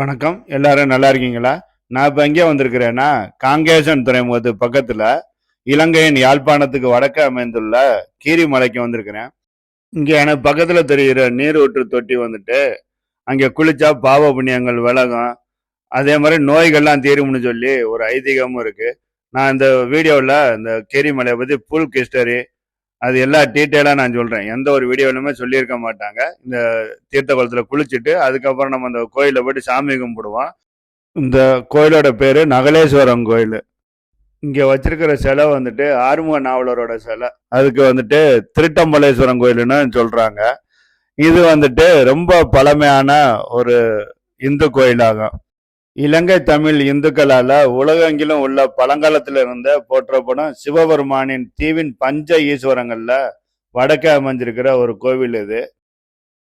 வணக்கம். எல்லாரும் நல்லா இருக்கீங்களா? நான் இப்போ எங்கே வந்திருக்கிறேன்னா காங்கேசன் துறைமுகத்து பக்கத்தில் இலங்கையின் யாழ்ப்பாணத்துக்கு வடக்கு அமைந்துள்ள கீரிமலைக்கு வந்திருக்கிறேன். இங்கே எனக்கு பக்கத்தில் தெரிகிற நீரூற்று தொட்டி வந்துட்டு அங்கே குளிச்சா பாவ புண்ணியங்கள் விலகும். அதே மாதிரி நோய்கள்லாம் தீரும்னு சொல்லி ஒரு ஐதீகமும் இருக்கு. நான் இந்த வீடியோவில் இந்த கீரிமலையை பற்றி புல் கிஸ்டரி அது எல்லா டீட்டெயிலாக நான் சொல்கிறேன் எந்த ஒரு வீடியோலையுமே சொல்லியிருக்க மாட்டாங்க. இந்த தீர்த்த குளத்தில் குளிச்சுட்டு அதுக்கப்புறம் நம்ம அந்த கோயிலை போயிட்டு சாமி கும்பிடுவோம். இந்த கோயிலோட பேர் நகலேஸ்வரம் கோயில். இங்கே வச்சிருக்கிற சிலை வந்துட்டு ஆறுமுக நாவலரோட சிலை. அதுக்கு வந்துட்டு திருட்டம்பலேஸ்வரம் கோயிலுன்னு சொல்கிறாங்க இது வந்துட்டு ரொம்ப பழமையான ஒரு இந்து கோயிலாகும். இலங்கை தமிழ் இந்துக்களால உலகெங்கிலும் உள்ள பழங்காலத்துல இருந்த போற்றப்படும் சிவபெருமானின் தீவின் பஞ்ச ஈஸ்வரங்கள்ல வடக்கே அமைஞ்சிருக்கிற ஒரு கோவில் இது.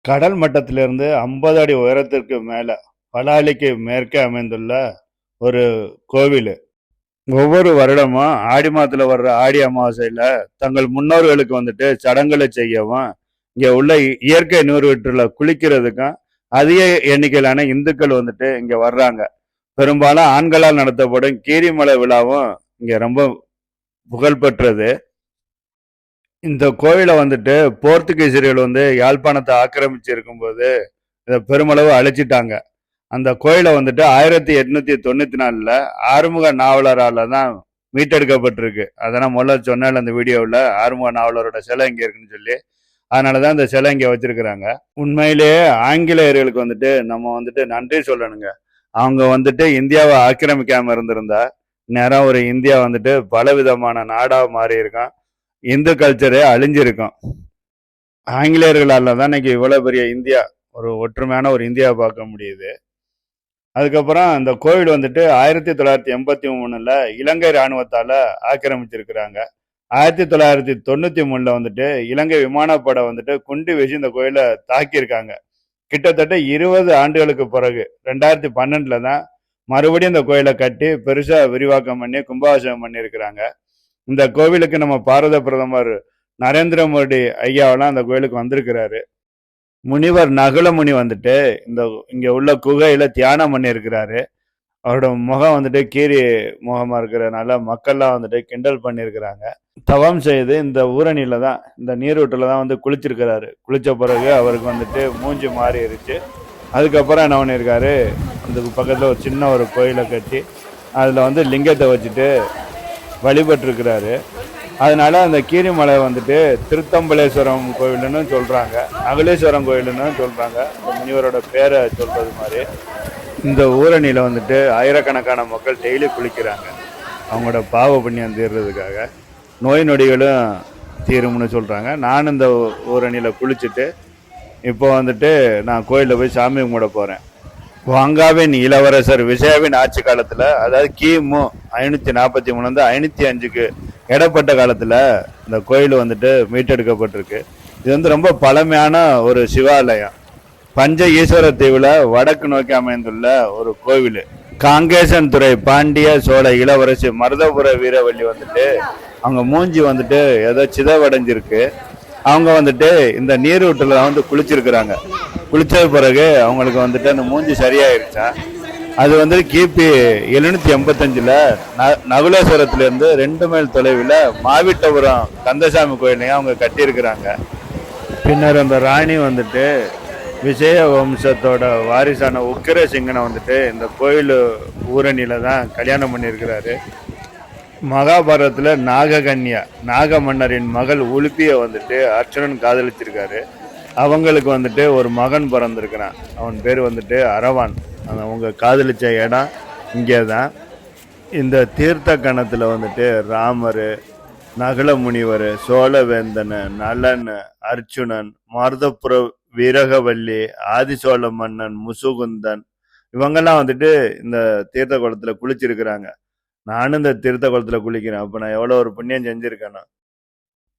கடல் மட்டத்திலிருந்து ஐம்பது அடி உயரத்திற்கு மேல பலாலிக்கு மேற்கே அமைந்துள்ள ஒரு கோவில். ஒவ்வொரு வருடமும் ஆடி மாதத்துல வர்ற ஆடி அமாவாசையில தங்கள் முன்னோர்களுக்கு வந்துட்டு சடங்குகளை செய்யவும் இங்க உள்ள இயற்கை நீர்வீட்டுல குளிக்கிறதுக்கும் அதிக எண்ணிக்கையிலான இந்துக்கள் வந்துட்டு இங்க வர்றாங்க. பெரும்பாலும் ஆண்களால் நடத்தப்படும் கீரிமலை விழாவும் இங்க ரொம்ப புகழ்பெற்றது. இந்த கோயிலை வந்துட்டு போர்த்துகீசியர்கள் வந்து யாழ்ப்பாணத்தை ஆக்கிரமிச்சு இருக்கும்போது இதை பெருமளவு அழிச்சிட்டாங்க. அந்த கோயிலை வந்துட்டு ஆயிரத்தி எட்நூத்தி தொண்ணூத்தி நாலுல ஆறுமுக நாவலரால தான் மீட்டெடுக்கப்பட்டிருக்கு. அதெல்லாம் முதல்ல சொன்னால அந்த வீடியோவில் ஆறுமுக நாவலரோட சிலை இங்கே இருக்குன்னு சொல்லி. அதனாலதான் இந்த சிலை இங்கே வச்சிருக்கிறாங்க. உண்மையிலேயே ஆங்கிலேயர்களுக்கு வந்துட்டு நம்ம வந்துட்டு நன்றி சொல்லணுங்க. அவங்க வந்துட்டு இந்தியாவை ஆக்கிரமிக்காமல் இருந்திருந்தா நேரம் ஒரு இந்தியா வந்துட்டு பலவிதமான விதமான மாறி இருக்கும் இந்து கல்ச்சரே அழிஞ்சிருக்கும். ஆங்கிலேயர்களால் தான் இன்னைக்கு இவ்வளோ பெரிய இந்தியா ஒரு ஒற்றுமையான ஒரு இந்தியா பார்க்க முடியுது. அதுக்கப்புறம் அந்த கோவில் வந்துட்டு ஆயிரத்தி தொள்ளாயிரத்தி எண்பத்தி மூணுல இலங்கை இராணுவத்தால் ஆக்கிரமிச்சிருக்கிறாங்க. ஆயிரத்தி தொள்ளாயிரத்தி தொண்ணூத்தி மூணுல வந்துட்டு இலங்கை விமானப்படை வந்துட்டு குண்டு வீசி இந்த கோயிலை தாக்கியிருக்காங்க. கிட்டத்தட்ட இருபது ஆண்டுகளுக்கு பிறகு ரெண்டாயிரத்தி பன்னெண்டுல தான் மறுபடியும் இந்த கோயிலை கட்டி பெருசா விரிவாக்கம் பண்ணி கும்பாபிஷேகம் பண்ணியிருக்கிறாங்க. இந்த கோவிலுக்கு நம்ம பாரத பிரதமர் நரேந்திர மோடி ஐயாவெல்லாம் அந்த கோயிலுக்கு வந்திருக்கிறாரு. முனிவர் நகுலமுனி வந்துட்டு இந்த இங்க உள்ள குகையில தியானம் பண்ணியிருக்கிறாரு. அவரோட முகம் வந்துட்டு கீரி முகமாக இருக்கிறதுனால மக்கள்லாம் வந்துட்டு கிண்டல் பண்ணியிருக்கிறாங்க. தவம் செய்து இந்த ஊரணியில் தான் இந்த நீரூட்டில் தான் வந்து குளிச்சிருக்கிறாரு. குளித்த பிறகு அவருக்கு வந்துட்டு மூஞ்சி மாறிடுச்சு அதுக்கப்புறம் என்ன பண்ணியிருக்காரு? அந்த பக்கத்தில் ஒரு சின்ன ஒரு கோயிலை கட்டி அதில் வந்து லிங்கத்தை வச்சுட்டு வழிபட்டிருக்கிறாரு. அதனால அந்த கீரிமலை வந்துட்டு திருத்தம்பலேஸ்வரம் கோவிலுன்னு சொல்கிறாங்க அகலேஸ்வரம் கோயிலுன்னு சொல்கிறாங்க இந்த முனிவரோட பேரை சொல்கிறது மாதிரி. இந்த ஊரணியில் வந்துட்டு ஆயிரக்கணக்கான மக்கள் டெய்லி குளிக்கிறாங்க. அவங்களோட பாவ புண்ணியம் தீர்றதுக்காக. நோய் நொடிகளும் தீரும்னு சொல்கிறாங்க நான் இந்த ஊரணியில் குளிச்சுட்டு இப்போ வந்துட்டு நான் கோயிலில் போய் சாமி கும்பிட போகிறேன் வாங்காவின் இளவரசர் விஜயாவின் ஆட்சி காலத்தில் அதாவது கிமு ஐநூற்றி நாற்பத்தி மூணுலேருந்து ஐநூற்றி அஞ்சுக்கு இடப்பட்ட காலத்தில் இந்த கோயில் வந்துட்டு மீட்டெடுக்கப்பட்டிருக்கு. இது வந்து ரொம்ப பழமையான ஒரு சிவாலயம். பஞ்ச ஈஸ்வர தீவுல வடக்கு நோக்கி அமைந்துள்ள ஒரு கோவில். காங்கேசன் துறை பாண்டிய சோழ இளவரசி மருதபுர வீரவள்ளி வந்துட்டு அவங்க மூஞ்சி வந்துட்டு ஏதோ சிதவடைஞ்சிருக்கு. அவங்க வந்துட்டு இந்த நீரூட்டில் வந்து குளிச்சிருக்கிறாங்க. குளித்த பிறகு அவங்களுக்கு வந்துட்டு அந்த மூஞ்சி சரியாயிருச்சா? அது வந்து கிபி எழுநூத்தி எண்பத்தஞ்சுல ந- நகுலேஸ்வரத்துலேருந்து ரெண்டு மைல் தொலைவில் மாவிட்டபுரம் கந்தசாமி கோயிலையும் அவங்க கட்டியிருக்கிறாங்க. பின்னர் அந்த ராணி வந்துட்டு விஜய வம்சத்தோட வாரிசான உக்கிரசிங்கனை வந்துட்டு இந்த கோயில் ஊரணியில் தான் கல்யாணம் பண்ணியிருக்கிறாரு. மகாபாரதத்தில் நாககன்யா நாக மன்னரின் மகள் உலுப்பியை வந்துட்டு அர்ச்சுனன் காதலிச்சிருக்காரு. அவங்களுக்கு வந்துட்டு ஒரு மகன் பிறந்திருக்கிறான். அவன் பேர் வந்துட்டு அரவான். அந்த அவங்க காதலிச்ச இடம் இங்கே தான் இந்த தீர்த்த கணத்தில் வந்துட்டு ராமர் நகுல முனிவர் சோழவேந்தன் நலன் அர்ச்சுனன் மருதப்புற வீரகவல்லி ஆதிசோழ மன்னன் முசுகுந்தன் இவங்கெல்லாம் வந்துட்டு இந்த தீர்த்த குளத்துல குளிச்சிருக்கிறாங்க. நானும் இந்த தீர்த்த குளத்துல குளிக்கிறேன். அப்ப நான் எவ்வளவு ஒரு புண்ணியம் செஞ்சிருக்கேனோ.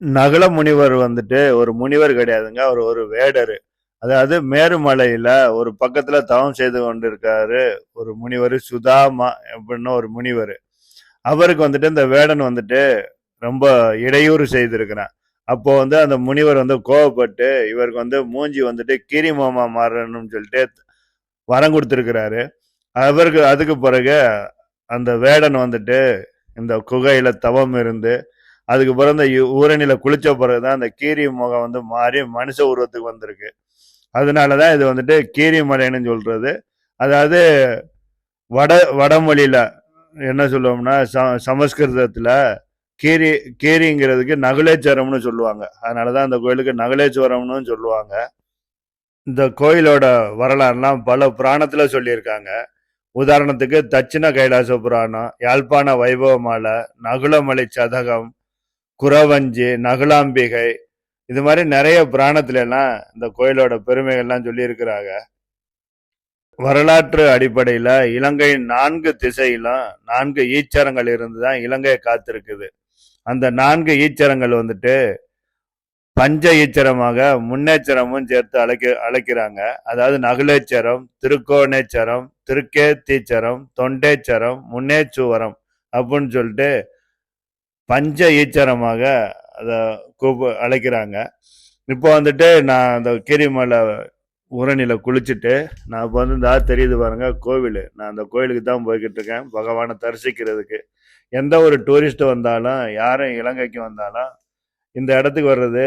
நகல முனிவர் வந்துட்டு ஒரு முனிவர் கிடையாதுங்க அவர் ஒரு வேடர். அதாவது மேருமலையில ஒரு பக்கத்துல தவம் செய்து கொண்டிருக்காரு ஒரு முனிவர் சுதாமா அப்படின்னு ஒரு முனிவர். அவருக்கு வந்துட்டு இந்த வேடன் வந்துட்டு ரொம்ப இடையூறு செய்திருக்கிறான். அப்போ வந்து அந்த முனிவர் வந்து கோவப்பட்டு இவருக்கு வந்து மூஞ்சி வந்துட்டு கீரி மாமா மாறணும்னு சொல்லிட்டு வரம் கொடுத்துருக்கிறாரு. அவருக்கு அதுக்கு பிறகு அந்த வேடன் வந்துட்டு இந்த குகையில தவம் இருந்து அதுக்கு பிறகு இந்த யு- ஊரணியில குளிச்ச பிறகுதான் அந்த கீரி முகம் வந்து மாறி மனுஷ உருவத்துக்கு வந்திருக்கு. அதனாலதான் இது வந்துட்டு கீரி மலைன்னு சொல்றது. அதாவது வட வடமொழியில என்ன சொல்லுவோம்னா ச- சமஸ்கிருதத்துல கீரி கீரிங்கிறதுக்கு நகுலேச்சரம்னு சொல்லுவாங்க. அதனாலதான் அந்த கோயிலுக்கு நகுலேஸ்வரம்னு சொல்லுவாங்க. இந்த கோயிலோட வரலாறுலாம் பல புராணத்துல சொல்லியிருக்காங்க. உதாரணத்துக்கு தட்சிண கைலாச புராணம் யாழ்ப்பாண வைபவமாலை நகுலமலை சதகம் குறவஞ்சி நகுலாம்பிகை இது மாதிரி நிறைய புராணத்துல எல்லாம் இந்த கோயிலோட பெருமைகள்லாம் சொல்லியிருக்கிறாங்க. வரலாற்று அடிப்படையில் இலங்கையின் நான்கு திசையிலும் நான்கு ஈச்சரங்கள் இருந்து தான் இலங்கையை காத்திருக்குது. அந்த நான்கு ஈச்சரங்கள் வந்துட்டு பஞ்ச ஈச்சரமாக முன்னேச்சரமும் சேர்த்து அழைக்க அழைக்கிறாங்க. அதாவது நகுலேச்சரம் திருக்கோணேச்சரம் திருக்கேத்தீச்சரம் தொண்டேச்சரம் முன்னேச்சுவரம் அப்படின்னு சொல்லிட்டு பஞ்ச ஈச்சரமாக அதை கூப்ப அழைக்கிறாங்க. இப்போ வந்துட்டு நான் அந்த கிரிமலை உரணியில் குளிச்சுட்டு நான் இப்போ வந்து இந்த தெரியுது பாருங்க கோவில். நான் அந்த கோயிலுக்கு தான் போய்கிட்டு இருக்கேன் பகவானை தரிசிக்கிறதுக்கு. எந்த ஒரு டூரிஸ்ட் வந்தாலும் யாரும் இலங்கைக்கு வந்தாலும் இந்த இடத்துக்கு வர்றது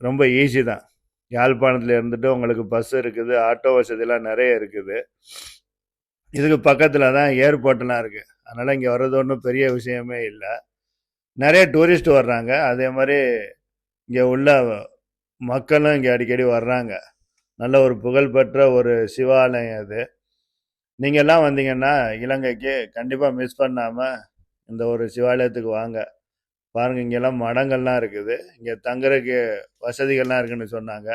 ரொம்ப ஈஸி தான். யாழ்ப்பாணத்தில் இருந்துட்டு உங்களுக்கு பஸ் இருக்குது ஆட்டோ வசதிலாம் நிறைய இருக்குது. இதுக்கு பக்கத்தில் தான் ஏர்போர்ட்லாம் இருக்குது அதனால் இங்கே வர்றது ஒன்றும் பெரிய விஷயமே இல்லை. நிறைய டூரிஸ்ட் வர்றாங்க. அதே மாதிரி இங்கே உள்ள மக்களும் இங்கே அடிக்கடி வர்றாங்க. நல்ல ஒரு புகழ்பெற்ற ஒரு சிவாலயம் அது. நீங்கள்லாம் வந்தீங்கன்னா இலங்கைக்கு கண்டிப்பாக மிஸ் பண்ணாமல் இந்த ஒரு சிவாலயத்துக்கு வாங்க. பாருங்கள் இங்கெல்லாம் மடங்கள்லாம் இருக்குது. இங்கே தங்குறதுக்கு வசதிகள்லாம் இருக்குதுன்னு சொன்னாங்க.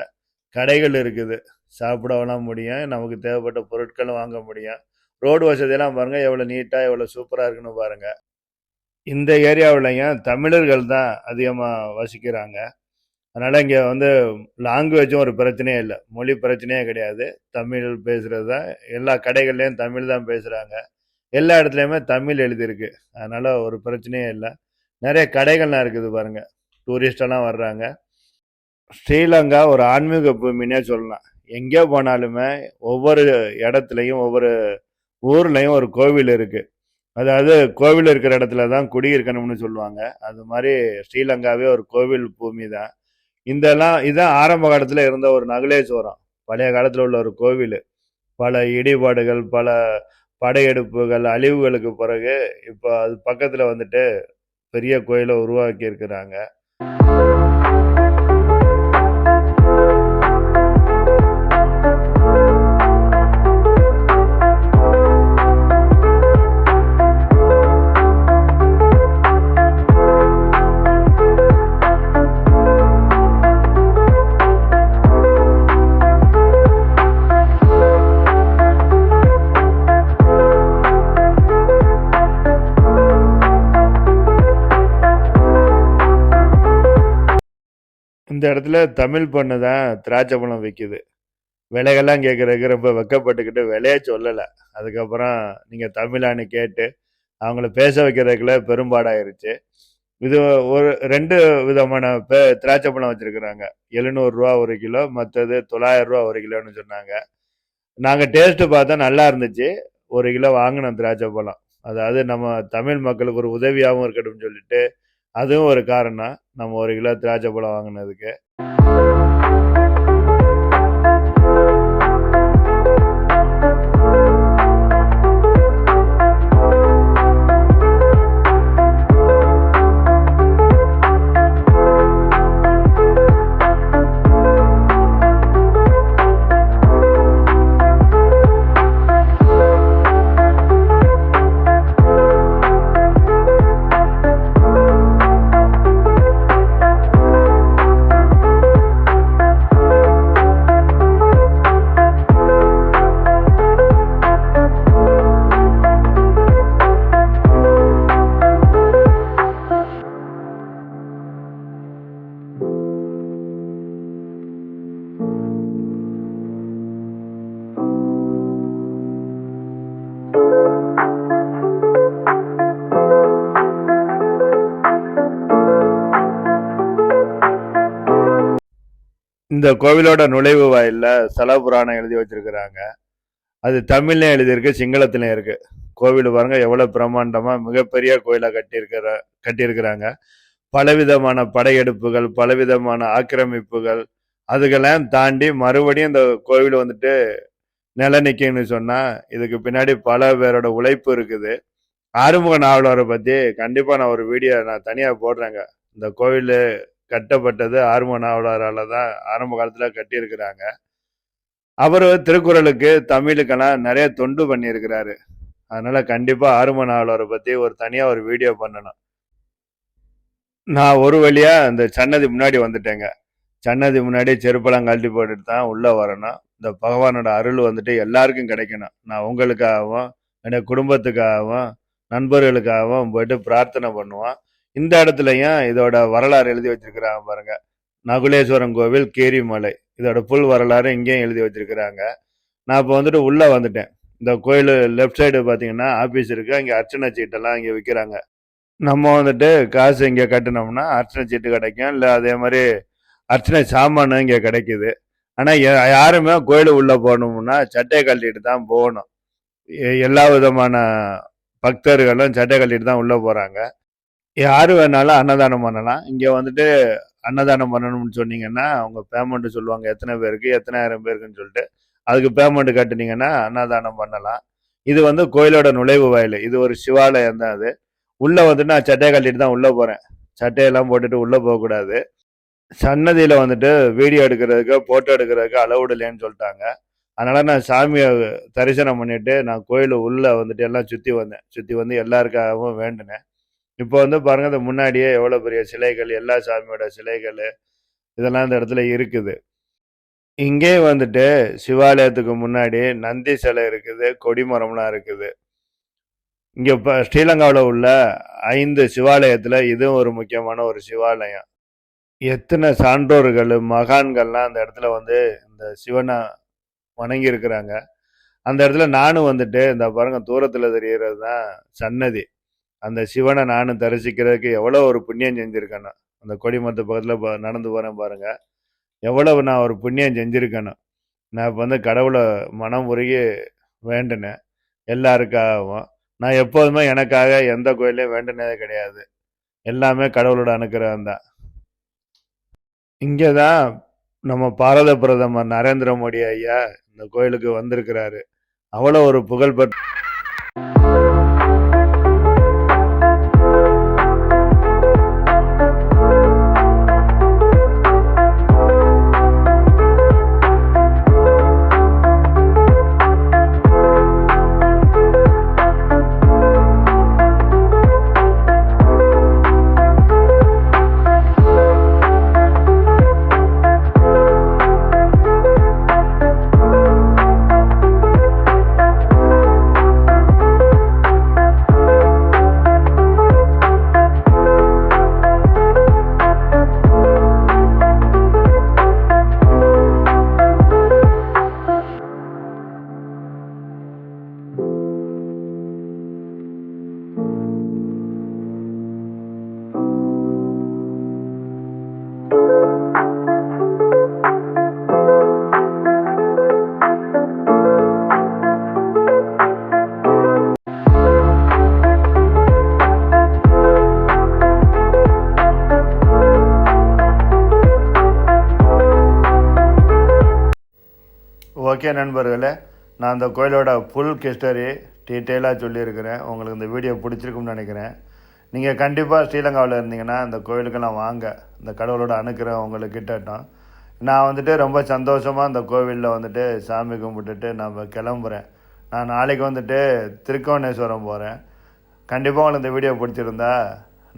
கடைகள் இருக்குது. சாப்பிடலாம் முடியும். நமக்கு தேவைப்பட்ட பொருட்களும் வாங்க முடியும். ரோடு வசதியெல்லாம் பாருங்கள் எவ்வளோ நீட்டாக எவ்வளோ சூப்பராக இருக்குன்னு பாருங்கள் இந்த ஏரியாவிலையும் தமிழர்கள் தான் அதிகமாக வசிக்கிறாங்க. அதனால் இங்கே வந்து லாங்குவேஜும் ஒரு பிரச்சனையே இல்லை. மொழி பிரச்சனையே கிடையாது. தமிழ் பேசுகிறது தான் எல்லா கடைகள்லையும் தமிழ் தான் பேசுகிறாங்க எல்லா இடத்துலையுமே தமிழ் எழுதியிருக்கு. அதனால் ஒரு பிரச்சனையே இல்லை. நிறைய கடைகள்லாம் இருக்குது பாருங்கள் டூரிஸ்டெல்லாம் வர்றாங்க. ஸ்ரீலங்கா ஒரு ஆன்மீக பூமினே சொல்லலாம். எங்கே போனாலுமே ஒவ்வொரு இடத்துலையும் ஒவ்வொரு ஊர்லேயும் ஒரு கோவில் இருக்குது அதாவது கோவில் இருக்கிற இடத்துல தான் குடியிருக்கணும்னு சொல்லுவாங்க. அது மாதிரி ஸ்ரீலங்காவே ஒரு கோவில் பூமி தான் இதெல்லாம் இதுதான் ஆரம்ப காலத்தில் இருந்த ஒரு நகுலேஸ்வரம். பழைய காலத்தில் உள்ள ஒரு கோவில். பல இடிபாடுகள் பல படையெடுப்புகள் அழிவுகளுக்கு பிறகு இப்போ அது பக்கத்தில் வந்துட்டு பெரிய கோயிலை உருவாக்கி இருக்கிறாங்க இந்த இடத்துல தமிழ் பொண்ணு தான் திராட்சை பழம் விற்கிது விலைகள்லாம் கேட்குறதுக்கு ரொம்ப வெக்கப்பட்டுக்கிட்டு விலையே சொல்லலை. அதுக்கப்புறம் நீங்கள் தமிழான்னு கேட்டு அவங்கள பேச வைக்கிறதுக்குள்ள பெரும்பாடாயிருச்சு. இது ஒரு ரெண்டு விதமான பே திராட்சை பழம் வச்சுருக்குறாங்க எழுநூறுரூவா ஒரு கிலோ மற்றது தொள்ளாயிரரூவா ஒரு கிலோன்னு சொன்னாங்க. நாங்கள் டேஸ்ட்டு பார்த்தா நல்லா இருந்துச்சு. ஒரு கிலோ வாங்கினோம் திராட்சை பழம் அதாவது நம்ம தமிழ் மக்களுக்கு ஒரு உதவியாகவும் இருக்கட்டும்னு சொல்லிட்டு அதுவும் ஒரு காரணம். நம்ம ஒரு கிலோ திராட்சை பழம் வாங்கினதுக்கு. இந்த கோவிலோட நுழைவு வாயில்ல ஸ்தல புராணம் எழுதி வச்சிருக்கிறாங்க. அது தமிழ்லையும் எழுதியிருக்கு சிங்களத்திலையும் இருக்கு. கோவில் பாருங்க எவ்வளவு பிரம்மாண்டமா மிகப்பெரிய கோயிலா கட்டியிருக்கிற கட்டியிருக்கிறாங்க. பலவிதமான படையெடுப்புகள் பலவிதமான ஆக்கிரமிப்புகள் அதுக்கெல்லாம் தாண்டி மறுபடியும் இந்த கோவில் வந்துட்டு நில நிற்கும்னு சொன்னா இதுக்கு பின்னாடி பல பேரோட உழைப்பு இருக்குது. ஆறுமுக நாவலரை பத்தி கண்டிப்பா நான் ஒரு வீடியோ நான் தனியா போடுறேங்க. இந்த கோவில் கட்டப்பட்டது ஆறுமுக நாவலரால தான் ஆரம்ப காலத்தில் கட்டியிருக்கிறாங்க. அவர் திருக்குறளுக்கு தமிழுக்கெல்லாம் நிறைய தொண்டு பண்ணியிருக்கிறாரு. அதனால கண்டிப்பாக ஆறுமுக நாவலரை பற்றி ஒரு தனியாக ஒரு வீடியோ பண்ணணும். நான் ஒரு வழியா இந்த சன்னதி முன்னாடி வந்துட்டேங்க. சன்னதி முன்னாடி செருப்பெல்லாம் கழட்டி போட்டுட்டு தான் உள்ளே வரணும். இந்த பகவானோட அருள் வந்துட்டு எல்லாருக்கும் கிடைக்கணும். நான் உங்களுக்காகவும் என்னோட குடும்பத்துக்காகவும் நண்பர்களுக்காகவும் போயிட்டு பிரார்த்தனை பண்ணுவோம். இந்த இடத்துலையும் இதோட வரலாறு எழுதி வச்சிருக்கிறாங்க பாருங்க. நகுலேஸ்வரம் கோவில் கேரிமலை. இதோட புல் வரலாறு இங்கேயும் எழுதி வச்சிருக்கிறாங்க. நான் இப்போ வந்துட்டு உள்ளே வந்துட்டேன். இந்த கோயில் லெஃப்ட் சைடு பார்த்தீங்கன்னா ஆஃபீஸ் இருக்கு. அங்கே அர்ச்சனை சீட்டெல்லாம் இங்கே விற்கிறாங்க நம்ம வந்துட்டு காசு இங்கே கட்டினோம்னா அர்ச்சனை சீட்டு கிடைக்கும். இல்லை அதே மாதிரி அர்ச்சனை சாமானும் இங்கே கிடைக்குது. ஆனால் யாருமே கோயில் உள்ளே போகணும்னா சட்டையை கழட்டிட்டு தான் போகணும். எல்லா விதமான பக்தர்களும் சட்டை கழட்டிட்டு தான் உள்ளே போகிறாங்க யார் வேணாலும் அன்னதானம் பண்ணலாம். இங்கே வந்துட்டு அன்னதானம் பண்ணணும்னு சொன்னீங்கன்னா அவங்க பேமெண்ட்டு சொல்லுவாங்க. எத்தனை பேருக்கு எத்தனாயிரம் பேருக்குன்னு சொல்லிட்டு அதுக்கு பேமெண்ட் கட்டினீங்கன்னா அன்னதானம் பண்ணலாம். இது வந்து கோயிலோட நுழைவு வாயில். இது ஒரு சிவாலயம் தான் அது. உள்ளே வந்துட்டு நான் சட்டையை கட்டிட்டு தான் உள்ளே போகிறேன் சட்டையெல்லாம் போட்டுட்டு உள்ளே போகக்கூடாது. சன்னதியில் வந்துட்டு வீடியோ எடுக்கிறதுக்கு ஃபோட்டோ எடுக்கிறதுக்கு அளவுடு இல்லைன்னு சொல்லிட்டாங்க. அதனால் நான் சாமியை தரிசனம் பண்ணிவிட்டு நான் கோயில் உள்ளே வந்துட்டு எல்லாம் சுற்றி வந்தேன். சுற்றி வந்து எல்லாருக்காகவும் வேண்டினேன். இப்போ வந்து பாருங்க இந்த முன்னாடியே எவ்வளோ பெரிய சிலைகள் எல்லா சாமியோட சிலைகள் இதெல்லாம் இந்த இடத்துல இருக்குது. இங்கே வந்துட்டு சிவாலயத்துக்கு முன்னாடி நந்தி சிலை இருக்குது கொடிமரம்லாம் இருக்குது. இங்கே இப்போ ஸ்ரீலங்காவில் உள்ள ஐந்து சிவாலயத்தில் இதுவும் ஒரு முக்கியமான ஒரு சிவாலயம். எத்தனை சான்றோர்கள் மகான்கள்லாம் அந்த இடத்துல வந்து இந்த சிவனை வணங்கியிருக்கிறாங்க. அந்த இடத்துல நானும் வந்துட்டு இந்த பாருங்க தூரத்தில் தெரிகிறது தான் சன்னதி. அந்த சிவனை நானும் தரிசிக்கிறதுக்கு எவ்வளோ ஒரு புண்ணியம் செஞ்சுருக்கணும் அந்த கொடிமத்து பக்கத்தில் நடந்து போகிறேன் பாருங்கள் எவ்வளவு நான் ஒரு புண்ணியம் செஞ்சுருக்கணும் நான் இப்போ வந்து கடவுளை மனம் உருகி வேண்டினேன். எல்லாருக்காகவும். நான் எப்போதுமே எனக்காக எந்த கோயிலையும் வேண்டினதே கிடையாது. எல்லாமே கடவுளோட அனுக்கிரகம் தான். இங்கே தான் நம்ம பாரத பிரதமர் நரேந்திர மோடி ஐயா இந்த கோயிலுக்கு வந்திருக்கிறாரு. அவ்வளோ ஒரு புகழ்பெற்ற ஓகே நண்பர்களே நான் அந்த கோயிலோட ஃபுல் ஹிஸ்டரி டீட்டெயிலாக சொல்லியிருக்கிறேன். உங்களுக்கு இந்த வீடியோ பிடிச்சிருக்கும்னு நினைக்கிறேன். நீங்கள் கண்டிப்பாக ஸ்ரீலங்காவில் இருந்தீங்கன்னா அந்த கோயிலுக்கெல்லாம் வாங்க. இந்த கடவுளோட அனுக்கிரகம் உங்களுக்கு கிட்டட்டும் நான் வந்துட்டு ரொம்ப சந்தோஷமாக அந்த கோவிலில் வந்துட்டு சாமி கும்பிட்டுட்டு நம்ம கிளம்புறேன். நான் நாளைக்கு வந்துட்டு திருக்கோணேஸ்வரம் போகிறேன் கண்டிப்பாக உங்களுக்கு இந்த வீடியோ பிடிச்சிருந்தா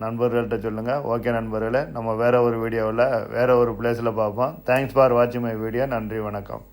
நண்பர்கள்ட்ட சொல்லுங்கள் ஓகே நண்பர்களே நம்ம வேறு ஒரு வீடியோவில் வேறு ஒரு பிளேஸில் பார்ப்போம். தேங்க்ஸ் ஃபார் வாட்சிங் மை வீடியோ நன்றி வணக்கம்.